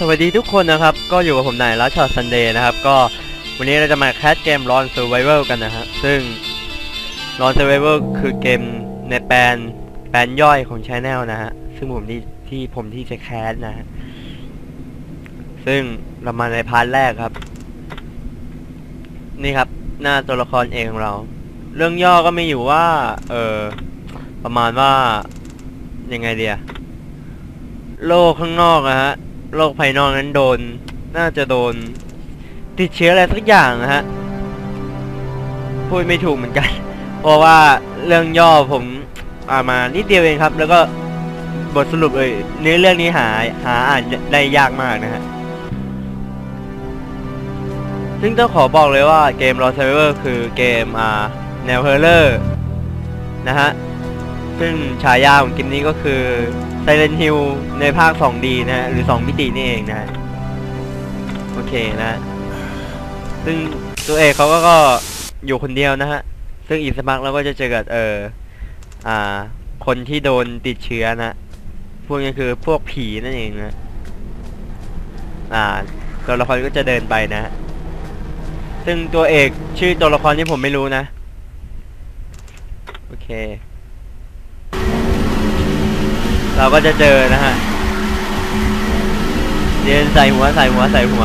สวัสดีทุกคนนะครับ ก็อยู่กับผมนายรัชชอตซันเดย์นะครับ ก็วันนี้เราจะมาแคสเกม Ron Survival กันนะฮะซึ่ง Ron Survival คือเกมในแปลนแปลนย่อยของ Channel นะฮะ ซึ่งผมที่ที่ผมที่จะแคสนะฮะ ซึ่งเรามาในพาร์ทแรกครับ นี่ครับ หน้าตัวละครเองของเรา เรื่องย่อก็ไมีอยู่ว่า เออประมาณว่ายังไงเดียโลกข้างนอกนะฮะ โลกภายนอกนั้นโดน น่าจะโดน ติดเชื้ออะไรสักอย่างนะฮะ พูดไม่ถูกเหมือนกัน เพราะว่าเรื่องย่อผมอ่ามานิดเดียวเองครับ แล้วก็บทสรุปเอ่ยเนื้อเรื่องนี้หาหาอ่านได้ยากมากนะฮะ ซึ่งต้องขอบอกเลยว่าเกม Lost Survivor คือเกมอ่าแนวเฮอร์เลอร์นะฮะ ซึ่งฉายาของเกมนี้ก็คือ Silent Hill ในภาค 2D นะฮะหรือ 2 มิตินี่เองนะฮะโอเคนะฮะซึ่งตัวเอกเขาก็ก็อยู่คนเดียวนะฮะ ซึ่งอีสักพักเราก็จะเจอกับเอออ่า คนที่โดนติดเชื้อนะพวกนี้คือพวกผีนั่นเองนะอ่าตัวละครก็จะเดินไปนะ ซึ่งตัวเอกชื่อตัวละครที่ผมไม่รู้นะ โอเค เราก็จะเจอนะฮะเดินใส่หัวใส่หัวใส่หัว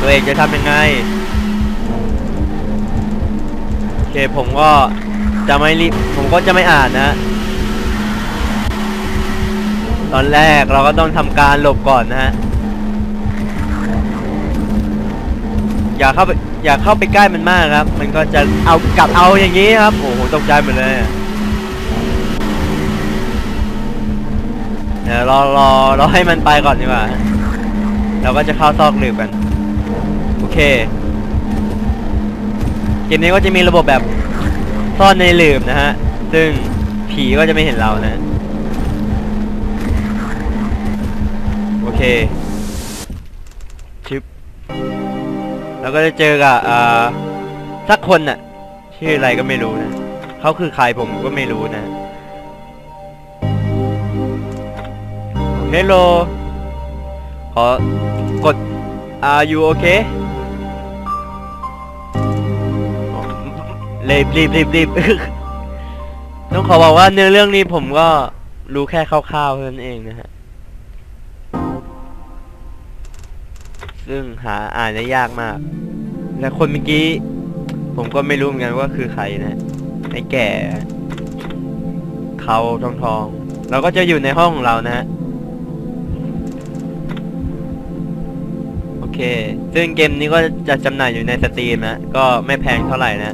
ตัวเอกจะทำยังไงโอเคผมก็จะไม่รีบผมก็จะไม่อ่านนะ ตอนแรกเราก็ต้องทำการหลบก่อนนะฮะ อย่าเข้าไปอย่าเข้าไปใกล้มันมากครับ มันก็จะเอากลับเอาอย่างนี้ครับ โอ้โหตกใจหมดเลย เดี๋ยวรอรอรอให้มันไปก่อนดีกว่า เราก็จะเข้าซอกหลืบกัน โอเค เกมนี้ก็จะมีระบบแบบซ่อนในหลืบนะฮะ ซึ่งผีก็จะไม่เห็นเรานะ โอเคชิปแล้วก็จะเจอกับอ่าสักคนน่ะ ชื่ออะไรก็ไม่รู้นะ เขาคือใครผมก็ไม่รู้นะ เฮลโลขอกด Are you okay รีบรีบรีบรีบต้องขอบอกว่าเนื้อเรื่องนี้ผมก็รู้แค่คร่าวๆเท่านั้นเองนะฮะ ซึ่งหาอ่านได้ยากมาก และคนเมื่อกี้ ผมก็ไม่รู้เหมือนกันว่าคือใครนะไอ้แก่เขาทองทองๆเราก็จะอยู่ในห้องของเรานะฮะ เค ซึ่งเกมนี้ก็จะจำหน่ายอยู่ในสตรีมนะ ก็ไม่แพงเท่าไหร่นะ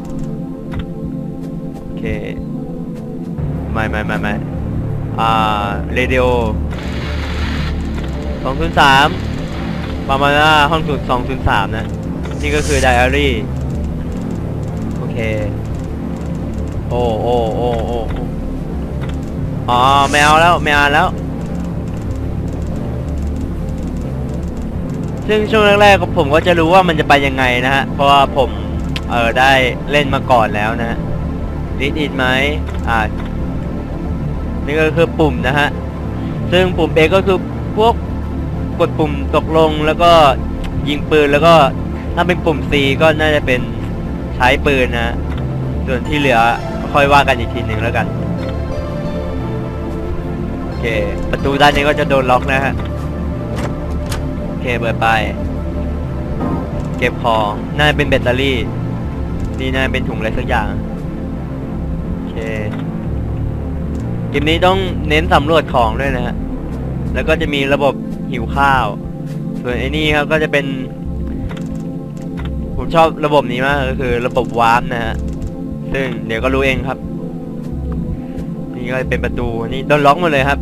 โอเค ไม่ไม่ไม่ไม่อ่า เรดิโอสองศูนย์สามประมาณว่าห้องสุด203นะ นี่ก็คือไดอารี่ โอเคโอโอ้โอ้โอ้โอ้อ๋อแมวแล้วแมวแล้ว ซึ่งช่วงแรกๆก็ผมก็จะรู้ว่ามันจะไปยังไงนะฮะ เพราะว่าผมเออได้เล่นมาก่อนแล้วนะลิดอินไหมอ่า นี่ก็คือปุ่มนะฮะ ซึ่งปุ่ม X ก็คือพวกกดปุ่มตกลงแล้วก็ยิงปืนแล้วก็ถ้าเป็นปุ่ม C ก็น่าจะเป็นใช้ปืนนะ ส่วนที่เหลือค่อยว่ากันอีกทีหนึ่งแล้วกัน โอเค ประตูด้านนี้ก็จะโดนล็อกนะฮะ เคเปิดไป เก็บของน่าเป็นแบตเตอรี่ นี่น่าเป็นถุงอะไรสักอย่าง โอเคเกมนี้ต้องเน้นสำรวจของด้วยนะฮะ แล้วก็จะมีระบบหิวข้าว ส่วนไอ้นี่ครับก็จะเป็น ผมชอบระบบนี้มากก็คือระบบวาร์ปนะฮะ ซึ่งเดี๋ยวก็รู้เองครับ นี่ก็เป็นประตูนี่โดนล็อกหมดเลยครับ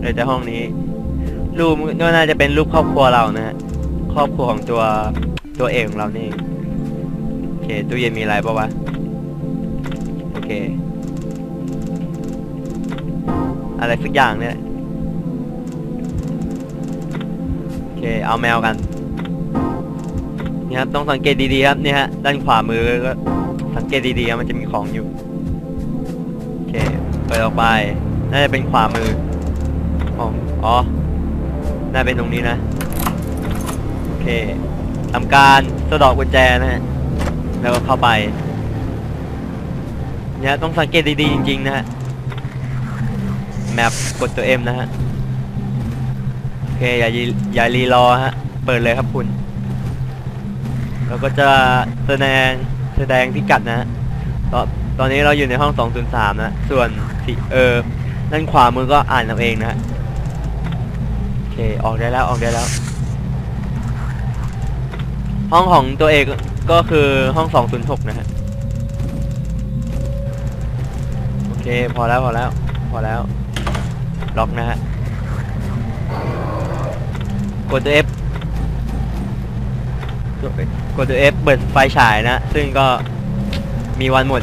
เลยแต่ห้องนี้ รูปก็น่าจะเป็นรูปครอบครัวเรานะฮะครอบครัวของตัวตัวเอกของเรานี่โอเคตู้เย็นมีอะไรปะวะโอเค อะไรสักอย่างเนี่ยโอเคเอาแมวกันนี่ครับต้องสังเกตดีๆครับนี่ฮะด้านขวามือก็สังเกตดีๆมันจะมีของอยู่โอเคเปิดออกไปน่าจะเป็นขวามือของอ๋อ น่าเป็นตรงนี้นะ โอเคทำการสะดอกกุญแจนะฮะ แล้วก็เข้าไป เนี่ยต้องสังเกตดีๆจริง ๆ นะฮะ แมปกดตัว M นะฮะ โอเค อย่าอย่ารีรอฮะ เปิดเลยครับคุณ แล้วก็จะแสดงแสดงพิกัดนะฮะตอนตอนนี้เราอยู่ในห้อง 203 นะ ส่วนสีเออด้านขวามือก็อ่านเอาเองนะฮะ เคออกได้แล้วออกได้แล้ว ห้องของตัวเอกก็คือห้อง206นย์หกนะฮะโอเคพอแล้วพอแล้วพอแล้วล็อกนะฮะกดตัว F กดตัว F เปิดไฟฉายนะ ซึ่งก็มีวันหมด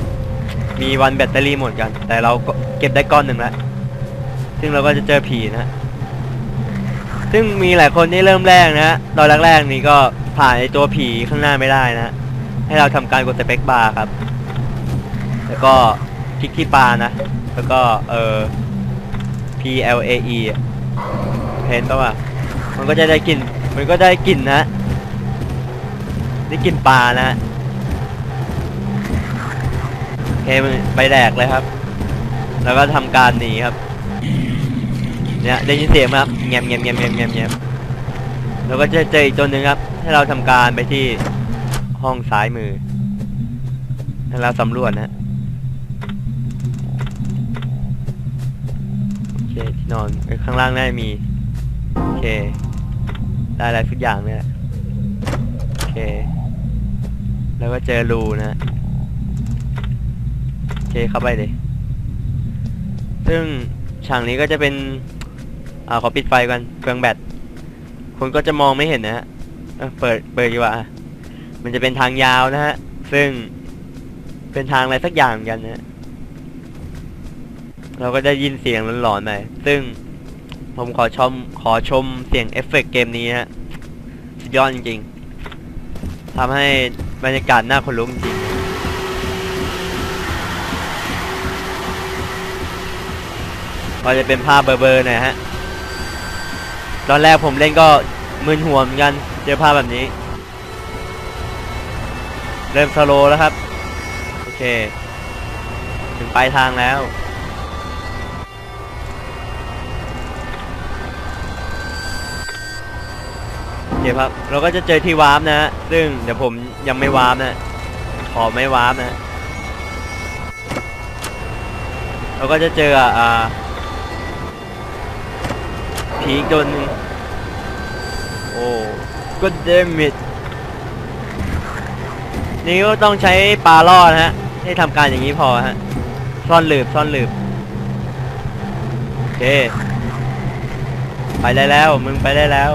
มีวันแบตเตอรี่หมดกัน แต่เราก็เก็บได้ก้อนหนึ่งแล้ว ซึ่งเราก็จะเจอผีนะฮะ ซึ่งมีหลายคนที่เริ่มแรกนะฮะตอนแรกๆนี่ก็ผ่านไอตัวผีข้างหน้าไม่ได้นะให้เราทำการกดสเปคบาร์ครับ แล้วก็คลิกที่ปลานะ แล้วก็เออ P L A E เห็นปะวะมันก็จะได้กลิ่น มันก็ได้กลิ่นนะ ได้กลิ่นปลานะโอเคมันไปแดกเลยครับ แล้วก็ทำการหนีครับ เนี่ยได้ยินเสียงไหมครับเงียบเงียบเงียบเงียบเงียบเงียบแล้วก็จะเจออีกตัวหนึ่งครับ ให้เราทำการไปที่ห้องซ้ายมือให้เราสำรวจนะโอเคที่นอนเอ้ข้างล่างน่าจะมีโอเค ได้อะไรทุกอย่างเนี่ยโอเค แล้วก็เจอรูนะโอเคเข้าไปเลยซึ่งฉากนี้ก็จะเป็น อ่าขอปิดไฟก่อนเปลืองแบตคุณก็จะมองไม่เห็นนะฮะเปิดเปิดดีกว่า มันจะเป็นทางยาวนะฮะ ซึ่งเป็นทางอะไรสักอย่างกันนะเราก็ได้ยินเสียงหลอนๆไปซึ่งผมขอชมขอชมเสียงเอฟเฟกต์เกมนี้ฮะสุดยอดจริงๆทำให้บรรยากาศน่าขนลุกจริงก็จะเป็นภาพเบลอๆหน่อยฮะ ตอนแรกผมเล่นก็มึนหัวเหมือนกันเจอภาพแบบนี้ เริ่มสโลแล้วครับ โอเค ถึงปลายทางแล้วโอเคครับ เราก็จะเจอที่วาร์ปนะฮะ ซึ่งเดี๋ยวผมยังไม่วาร์ปนะ ขอไม่วาร์ปนะ เราก็จะเจออ่า ผีอีกตัวนึงโอ้ก็เดมิดนี่ก็ต้องใช้ปลาล่อนะฮะ ให้ทำการอย่างนี้พอฮะ ซ่อนหลืบซ่อนหลืบโอเค ไปได้แล้ว มึงไปได้แล้ว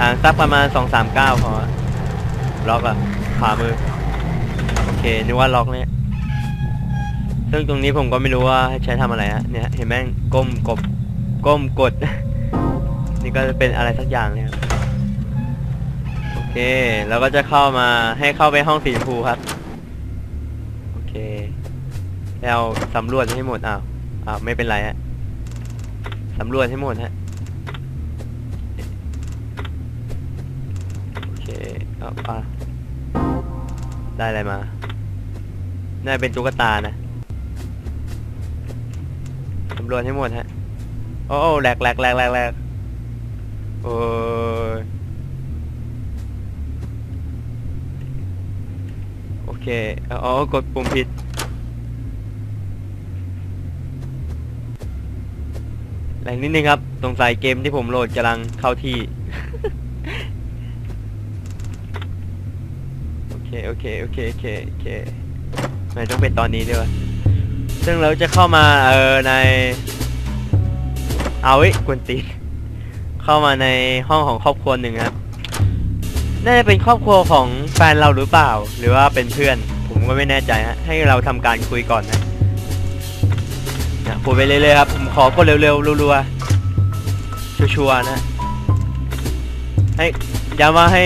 ห่างสักประมาณสองสามเก้าพอล็อกอะขวามือ โอเค นึกว่าล็อกเนี่ย ซึ่งตรงนี้ผมก็ไม่รู้ว่าให้ใช้ทำอะไรฮะ เนี่ย เห็นไหมก้มกบ ก้มกด นี่ก็จะเป็นอะไรสักอย่างเลยครับโอเคแล้วก็จะเข้ามาให้เข้าไปห้องสีชมพูครับ โอเคแล้วสำรวจให้หมดอ้าวอ้าวไม่เป็นไรฮะสำรวจให้หมดฮะโอเคเอาอะได้อะไรมาน่าเป็นตุ๊กตานะสำรวจให้หมดฮะ โอ้โอ้แหลกแหลกแหลกแหลกแหลกโอ้ยโอเคอ๋อกดปุ่มผิดแหลกนิดนึงครับสงสัยเกมที่ผมโหลดกำลังเข้าที่ โอเค โอเค โอเค โอเค โอเคไม่ต้องเป็นตอนนี้ด้วย ซึ่งเราจะเข้ามา เออ ใน เอาไว้กวนตีเข้ามาในห้องของครอบครัวหนึ่งครับน่าจะเป็นครอบครัวของแฟนเราหรือเปล่า หรือว่าเป็นเพื่อน ผมก็ไม่แน่ใจฮะให้เราทำการคุยก่อนนะนะคุยไปเรื่อยๆครับผมขอกดเร็วๆรัวๆชัวร์ๆนะให้ย้ำว่าให้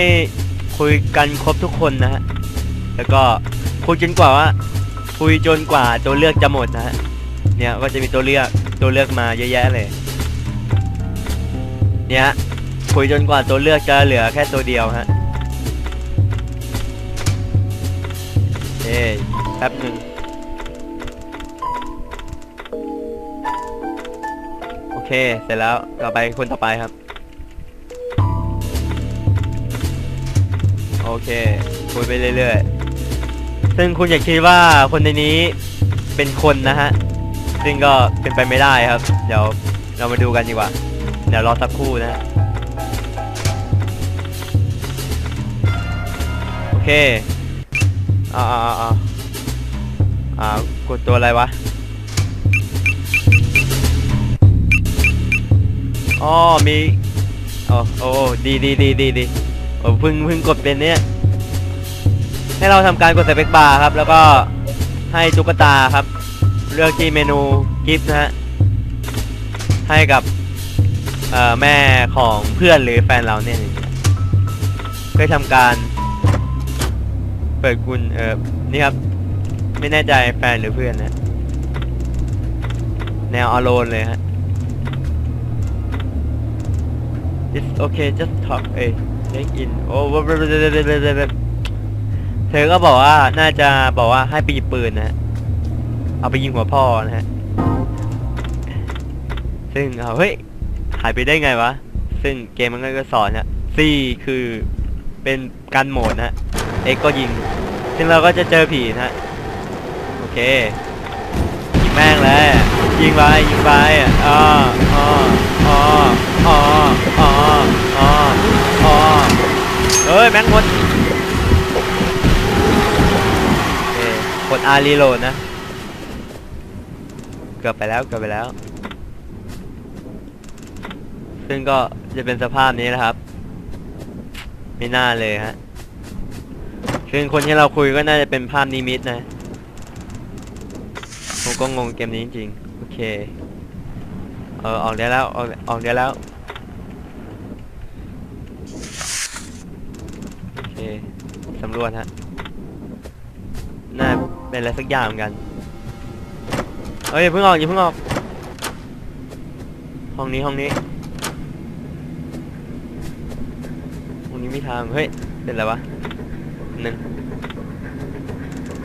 คุยกันครบทุกคนนะฮะแล้วก็คุยจนกว่าว่าคุยจนกว่าตัวเลือกจะหมดนะฮะเนี่ยก็จะมีตัวเลือกตัวเลือกมาเยอะแยะเลย เนี่ยคุยจนกว่าตัวเลือกจะเหลือแค่ตัวเดียวฮะเอ้แป๊บหนึ่งโอเค เสร็จแล้วต่อไปคนต่อไปครับ โอเค คุยไปเรื่อยๆ ซึ่งคุณอย่าคิดว่าคนในนี้เป็นคนนะฮะ ซึ่งก็เป็นไปไม่ได้ครับ เดี๋ยวเรามาดูกันดีกว่า เดี๋ยวรอสักครู่นะ โอเค อ่าอ่าอ่าอ่ากดตัวอะไรวะ อ๋อ มีอ๋อโอ้ดีดีดีดีดีโอ้เพิ่งเพิ่งกดเป็นเนี่ย ให้เราทำการกดสเปคบาร์ครับ แล้วก็ให้ตุ๊กตาครับ เลือกที่เมนูกิฟต์นะฮะ ให้กับ เอ่อแม่ของเพื่อนหรือแฟนเราเนี่ยเพื่อทำการ เปิดกุญเออนี่ครับ ไม่แน่ใจแฟนหรือเพื่อนนะ แนวอโลนเลยฮะ It's okay just talk เอ้ย check in โอ้เธอก็บอกว่าน่าจะบอกว่าให้ไปหยิบปืนนะฮะเอาไปยิงหัวพ่อนะฮะ ซึ่งเอาเฮ้ย หายไปได้ไงวะ ซึ่งเกมมันก็สอนนะ C คือเป็นการโหมดนะฮะ X ก็ยิง ซึ่งเราก็จะเจอผีนะโอเคยิงแม่งเลยยิงไปยิงไปอ่าอ่าอ่าอ่าอ่าอ่าอ่าเฮ้ยแม่งหมดโอเคกด R reload นะ เกือบไปแล้วเกือบไปแล้ว ซึ่งก็จะเป็นสภาพนี้นะครับ ไม่น่าเลยฮะซึ่งคนที่เราคุยก็น่าจะเป็นภาพนิมิตนะผมก็งงเกมนี้จริงๆโอเค เออออกได้แล้วออกออกได้แล้วโอเคสำรวจฮะน่าเป็นอะไรสักอย่างเหมือนกันเฮ้ยอย่าเพิ่งออกอย่าเพิ่งออกห้องนี้ห้องนี้ ห้องนี้มีทาง เฮ้ย เป็นอะไรวะหนึ่ง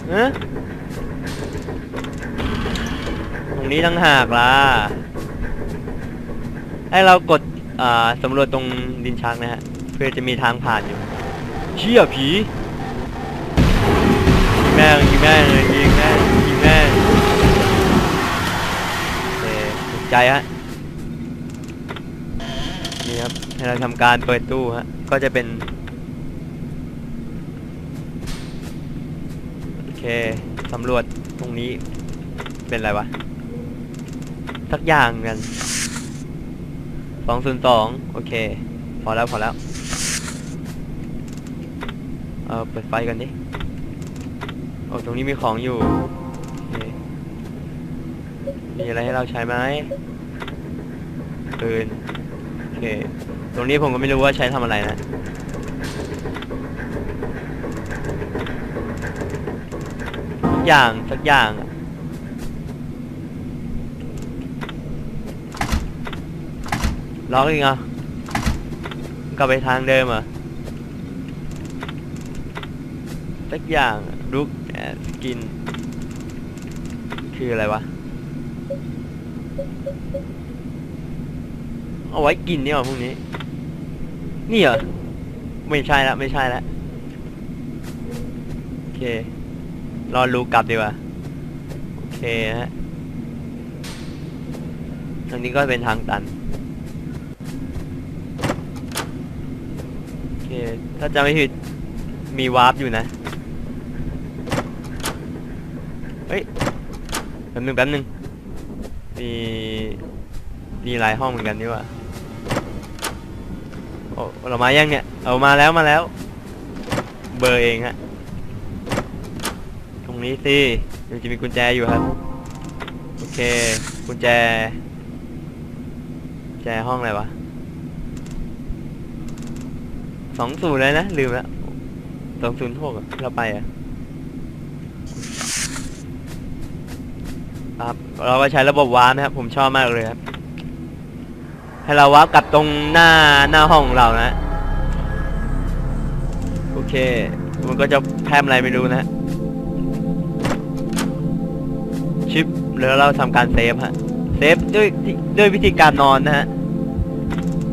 เอ๊ะตรงนี้ตั้งหากล่ะ ให้เรากดอ่าสำรวจตรงดินชักนะฮะ เพื่อจะมีทางผ่านอยู่ เชี่ยผียิงแม่งยิงแม่งเลยยิงแม่งยิงแม่งโอเคถูกใจฮะ นี่ครับ ให้เราทำการเปิดตู้ฮะ ก็จะเป็น โอเคสำรวจตรงนี้เป็นอะไรวะสักอย่างกันสองศูนย์สองโอเค พอแล้วพอแล้ว เออเปิดไฟกันดิโอ้ตรงนี้มีของอยู่ มีอะไรให้เราใช้ไหมปืนโอเค ตรงนี้ผมก็ไม่รู้ว่าใช้ทำอะไรนะสักอย่างสักอย่างล็อกอีกเหรอกลับไปทางเดิมเหรอสักอย่างลุกแอสกิน คืออะไรวะ เอาไว้กินเนี่ยเหรอพวกนี้ นี่เหรอ ไม่ใช่ละไม่ใช่ละโอเค รอรูกลับดีกว่า โอเคฮะทางนี้ก็เป็นทางตัน โอเค ถ้าจำไม่ผิด มีวาร์ปอยู่นะ เฮ้ย แป๊บนึงแป๊บนึงมีมีหลายห้องเหมือนกันนี่ว่า โอ้เรามายังเนี่ย เอามาแล้วมาแล้ว เบอร์เองฮะ ตรงนี้สิยังจะมีกุญแจอยู่ครับ โอเค กุญแจ กุญแจห้องอะไรวะสองศูนย์เลยนะ ลืมแล้วสองศูนย์หกเราไปอะครับเราก็ใช้ระบบวาร์ปนะครับ ผมชอบมากเลยครับ ให้เราวาร์ปกลับตรงหน้าหน้าห้องเรานะ โอเค มันก็จะแพมอะไรไม่รู้นะฮะชิปแล้วเราทำการเซฟฮะ เซฟด้วยด้วยวิธีการนอนนะฮะ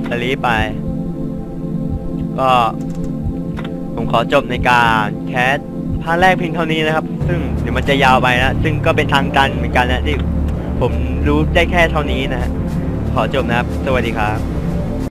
สลีไป ก็ผมขอจบในการแคสพาร์ทแรกเพียงเท่านี้นะครับ ซึ่งเดี๋ยวมันจะยาวไปนะ ซึ่งก็เป็นทางการเหมือนกันนะที่ผมรู้ได้แค่เท่านี้นะฮะ ขอจบนะครับ สวัสดีครับ